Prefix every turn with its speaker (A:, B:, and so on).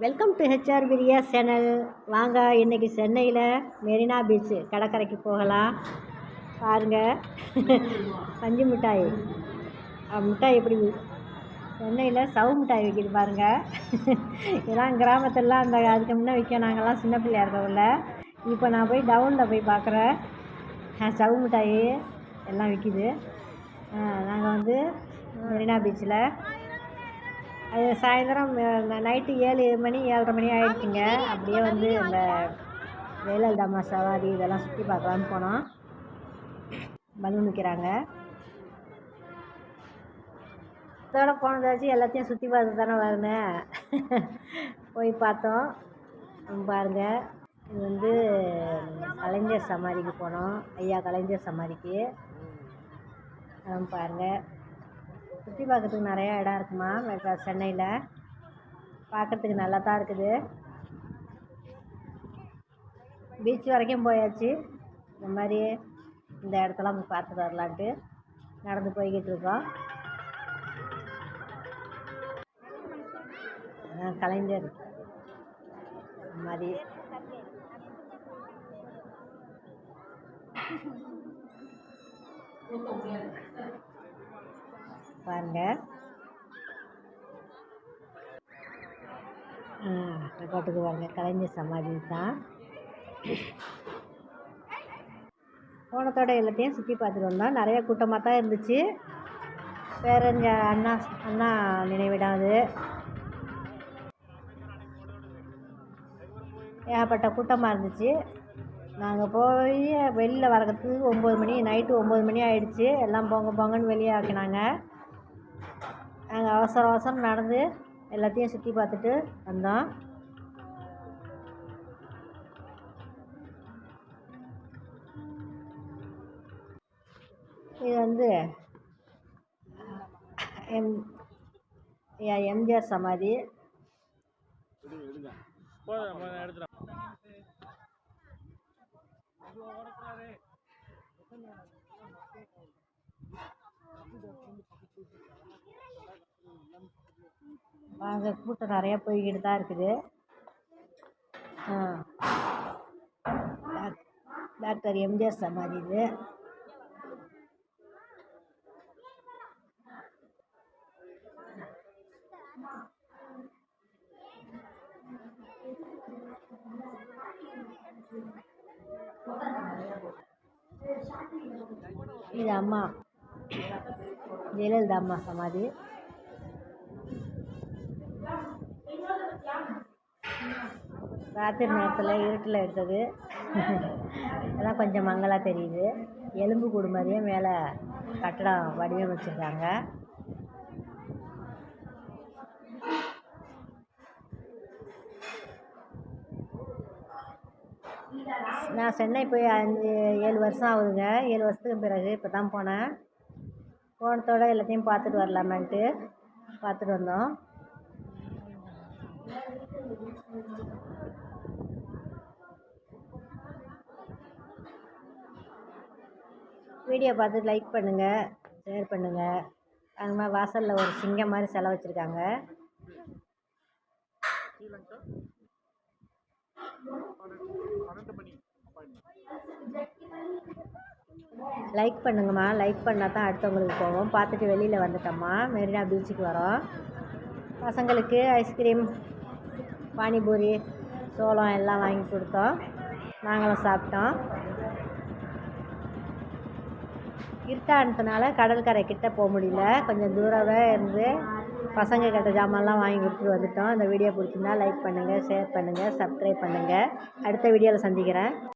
A: Welcome to HR Priya channel வாங்க இன்றைக்கி சென்னையில் மெரினா பீச்சு கடற்கரைக்கு போகலாம். பாருங்கள் பஞ்சு மிட்டாய். மிட்டாய் எப்படி? சென்னையில் சவு மிட்டாய் விற்கிது பாருங்கள் இதெல்லாம் கிராமத்துலலாம் அந்த அதுக்கு முன்னே விற்க நாங்கள்லாம் சின்ன பிள்ளையா இருக்கவில்ல இப்போ நான் போய் டவுனில் போய் பார்க்குறேன். சவு மிட்டாய் எல்லாம் விற்கிது நாங்கள் வந்து மெரினா பீச்சில் அது சாயந்தரம் நைட்டு ஏழு மணி ஏழரை மணி ஆகிடுச்சிங்க அப்படியே வந்து இந்த ஜெயலலிதா சவாரி இதெல்லாம் சுற்றி பார்க்கலான்னு போனோம். பலூன் விற்கிறாங்க இதோட போனதாச்சு எல்லாத்தையும் சுற்றி பார்த்து தானே வரணும் போய் பார்த்தோம். பாருங்கள் இது வந்து கலைஞர் சமாதிக்கு போனோம். ஐயா கலைஞர் சமாதிக்கு. பாருங்கள் சுற்றி பார்க்கறதுக்கு நிறையா இடம் இருக்குமா சென்னையில். பார்க்கறதுக்கு நல்லா தான் இருக்குது. பீச் வரைக்கும் போயாச்சு. இந்த மாதிரி இந்த இடத்தெல்லாம் போய் பார்த்துட்டு வரலான்ட்டு நடந்து போய்கிட்டு இருக்கோம். கலைஞர். மாதிரி. பாருங்க. பாட்டுக்கு பாருங்க. கலைஞர் சமாதி தான். போனத்தோட எல்லாத்தையும் சுற்றி பார்த்துட்டு வந்தோம். நிறைய கூட்டமாக தான் இருந்துச்சு. வேற இங்கே அண்ணா அண்ணா நினைவிடம் அது. ஏகப்பட்ட கூட்டமாக இருந்துச்சு. நாங்கள் போய் வெளியில் வரத்துக்கு ஒம்பது மணி நைட்டு ஒம்பது மணி ஆயிடுச்சு. எல்லாம் பொங்க போங்கன்னு வெளியே ஆக்கினாங்க. நாங்கள் அவசர அவசரம் நடந்து எல்லாத்தையும் சுற்றி பார்த்துட்டு வந்தோம். இது வந்து எம் எம்ஜிஆர் சமாதி. அங்கே கூட்டம் நிறையா போய்கிட்டு தான் இருக்குது. டாக்டர் எம்ஜிஆர் சமாதி இது. இது அம்மா. ஜெயலலிதா அம்மா சமாதி. ராத்திரி நேரத்தில் இருட்டில் எடுத்தது அதான் கொஞ்சம் மங்கலாக தெரியுது. எலும்பு கூடு மாதிரியே மேலே கட்டடம் வடிவமைச்சிருக்காங்க நான் சென்னை போய் அஞ்சு ஏழு வருஷம் ஆகுதுங்க. ஏழு வருஷத்துக்கு பிறகு இப்போ தான் போனேன். போனத்தோடு எல்லாத்தையும் பார்த்துட்டு வரலாமேன்ட்டு பார்த்துட்டு வந்தோம். வீடியோ பார்த்து லைக் பண்ணுங்கள் ஷேர் பண்ணுங்கள் அது மாதிரி வாசலில் ஒரு சிங்கம் மாதிரி சிலை வச்சுருக்காங்க. லைக் பண்ணுங்கம்மா லைக் பண்ணால் தான் அடுத்தவங்களுக்கு போவோம் பார்த்துட்டு வெளியில் வந்துட்டோம்மா. மெரினா பீச்சுக்கு வரோம். பசங்களுக்கு ஐஸ்கிரீம் பானிபூரி சோளம் எல்லாம் வாங்கி கொடுத்தோம். நாங்களும் சாப்பிட்டோம். இருட்டானதுனால கடற்கரை கிட்டே போக முடியல. கொஞ்சம் தூரமே இருந்து பசங்க கிட்ட ஜாமான்லாம் வாங்கி கொடுத்துட்டு வந்துட்டோம். இந்த வீடியோ பிடிச்சிருந்தா லைக் பண்ணுங்கள் ஷேர் பண்ணுங்கள் சப்ஸ்கிரைப் பண்ணுங்கள் அடுத்த வீடியோவில் சந்திக்கிறேன்.